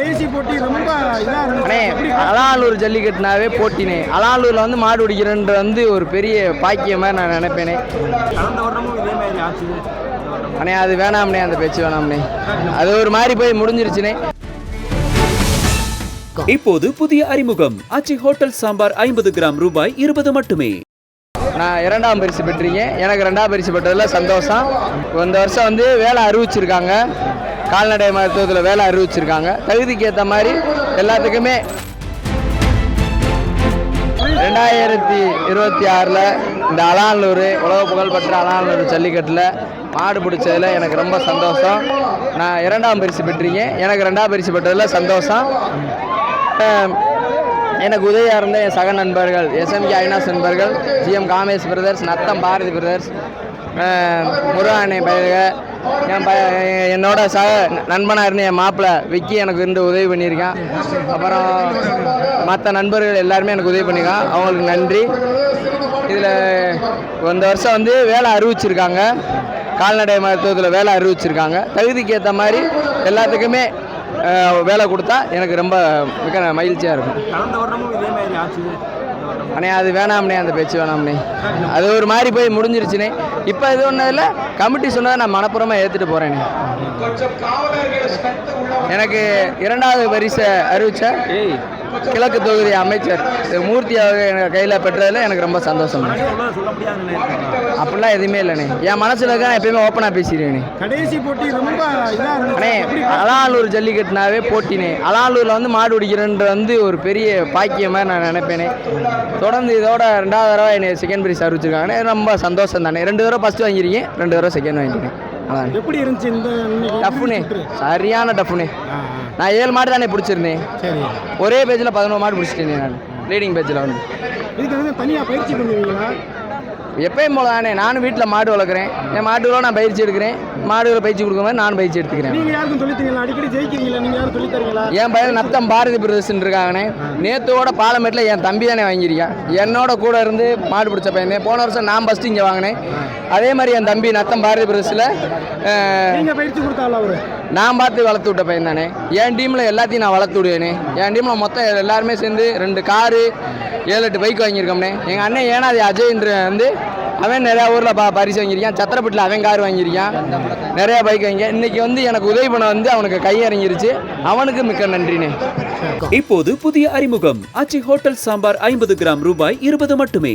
கடைசி போட்டி ரொம்ப அண்ணே அலாலூர் ஜல்லிக்கட்டுனாவே போட்டினே. அலாலூரில் வந்து மாடு பிடிக்கிறன்ற வந்து ஒரு பெரிய பாக்கியம் மாதிரி நான் நினைப்பேனே. கடந்த வருடமும் இதே மாதிரி ஆச்சு அண்ணே அது வேணாம்னே அந்த பேச்சு வேணாம்னே. அது ஒரு மாதிரி போய் முடிஞ்சிருச்சுனே. இப்போது புதிய அறிமுகம். ஆச்சி ஹோட்டல் சாம்பார் ஐம்பது கிராம் ரூபாய் இருபது மட்டுமே. நான் இரண்டாம் பரிசு பெற்றீங்க. எனக்கு ரெண்டாம் பரிசு பெற்றதில் சந்தோஷம். இந்த வருஷம் வந்து வேலை அறிவிச்சிருக்காங்க. கால்நடை மருத்துவத்தில் வேலை அறிவிச்சிருக்காங்க. தகுதிக்கு ஏற்ற மாதிரி எல்லாத்துக்குமே ரெண்டாயிரத்தி இருபத்தி ஆறில் இந்த அலானூர் உலக புகழ்பெற்ற அலானூர் ஜல்லிக்கட்டில் மாடு பிடிச்சதில் எனக்கு ரொம்ப சந்தோஷம். நான் இரண்டாம் பரிசு பெற்றீங்க. எனக்கு ரெண்டாம் பரிசு பெற்றதில் சந்தோஷம். எனக்கு உதவியாக இருந்த என் சக நண்பர்கள் எஸ்எம்கே ஐநாஸ் நண்பர்கள் GM Kamesh brothers Natham Bharathi brothers முருகானை பயிர்க என் ப என்னோட சக நண்பனாக இருந்த என் மாப்பிள்ளை விக்கி எனக்கு இருந்து உதவி பண்ணியிருக்கான். அப்புறம் மற்ற நண்பர்கள் எல்லாருமே எனக்கு உதவி பண்ணியிருக்கான். அவங்களுக்கு நன்றி. இதில் இந்த வருஷம் வந்து வேலை அறிவிச்சிருக்காங்க. கால்நடை மருத்துவத்தில் வேலை அறிவிச்சிருக்காங்க. தகுதிக்கு ஏற்ற மாதிரி எல்லாத்துக்குமே வேலை கொடுத்தா எனக்கு ரொம்ப மிக மகிழ்ச்சியாக இருக்கும். அண்ணே அது வேணாம்னே அந்த பேச்சு வேணாம்னே அது ஒரு மாதிரி போய் முடிஞ்சிருச்சுனே இப்போ இது ஒன்றும் இல்லை கமிட்டி சொன்னதை நான் மனப்புறமாக ஏற்றுட்டு போகிறேனே எனக்கு இரண்டாவது பரிசை அறிவித்த கிழக்கு தொகுதி அமைச்சர் திரு மூர்த்தி அவங்க எனக்கு கையில் பெற்றதில் எனக்கு ரொம்ப சந்தோஷம்? அப்படிலாம் எதுவுமே இல்லைண்ணே. என் மனசில் இருக்க நான் எப்பயுமே ஓப்பனாக பேசிடுவேனே கடைசி போட்டி ரொம்ப இதாக அண்ணே இருந்துச்சு அலாலூர் ஜல்லிக்கட்டுனாவே போட்டினே அலாலூரில் வந்து மாடு பிடிக்கிறன்ற வந்து ஒரு பெரிய பாக்கியம் மாதிரி நான் நினைப்பேனே தொடர்ந்து இதோட ரெண்டாவது தடவை என்னை செகண்ட் பிரைஸ் அறிவிச்சிருக்காங்கண்ணே. ரொம்ப சந்தோஷம் தானே ரெண்டு தடவை ஃபஸ்ட்டு வாங்கியிருக்கேன் ரெண்டு தடவை செகண்ட் அதான் எப்படி இருந்துச்சு இந்த டஃப்புனே சரியான ஆ. நான் ஏழு மாடு தானே பிடிச்சிருந்தேன். சரி. ஒரே பேஜில் பதினோரு மாடு பிடிச்சிட்டேன் நான். லீடிங் பேஜில் வந்து. இதுக்கு வந்து தனியாக பயிற்சி பண்ணுவீங்களா? எப்பயும் போல தானே நானும் வீட்டில் மாடு வளர்க்குறேன். என் மாடுகளை நான் பயிற்சி எடுக்கிறேன். மாடுகளை பயிற்சி கொடுக்கும் போது நானும் பயிற்சி எடுத்துக்கிறேன். நீங்கள் யாருக்கும் சொல்லித்தீங்களா அடிக்கடி ஜெயிக்கிறீங்களா? நீங்கள் யாரும் சொல்லித் தரீங்களா? என் பையன் நத்தம் பாரதி பிரதர்ஷன் இருக்காங்கண்ணே. நேத்தோட பாலமேட்டில் என் தம்பி தானே வாங்கியிருக்கான். என்னோட கூட இருந்து மாடு பிடிச்ச பையன். போன வருஷம் நான் ஃபஸ்ட்டு இங்கே வாங்கினேன். அதே மாதிரி என் தம்பி நத்தம் பாரதி பிரதர்ஸில் பயிற்சி கொடுத்தால அவரு? நான் பார்த்து வளர்த்து விட்ட பையன் தானே. என் டீமில் எல்லாத்தையும் நான் வளர்த்து விடுவேனே. என் டீமில் மொத்தம் எல்லாருமே சேர்ந்து ரெண்டு காரு ஏழு எட்டு பைக் வாங்கியிருக்கோம்னே. எங்கள் அண்ணன் ஏனாதி அஜய்ன்ற வந்து அவன் நிறையா ஊரில் பா பரிசு வாங்கியிருக்கான். சத்திரப்பட்டில் அவன் கார் வாங்கியிருக்கான். நிறையா பைக் வாங்கி இன்னைக்கு வந்து எனக்கு உதவி பண்ண வந்து அவனுக்கு கை இறங்கிருச்சு அவனுக்கு மிக்க நன்றினே இப்போது புதிய அறிமுகம். அச்சி ஹோட்டல் சாம்பார் ஐம்பது கிராம் ரூபாய் இருபது மட்டுமே.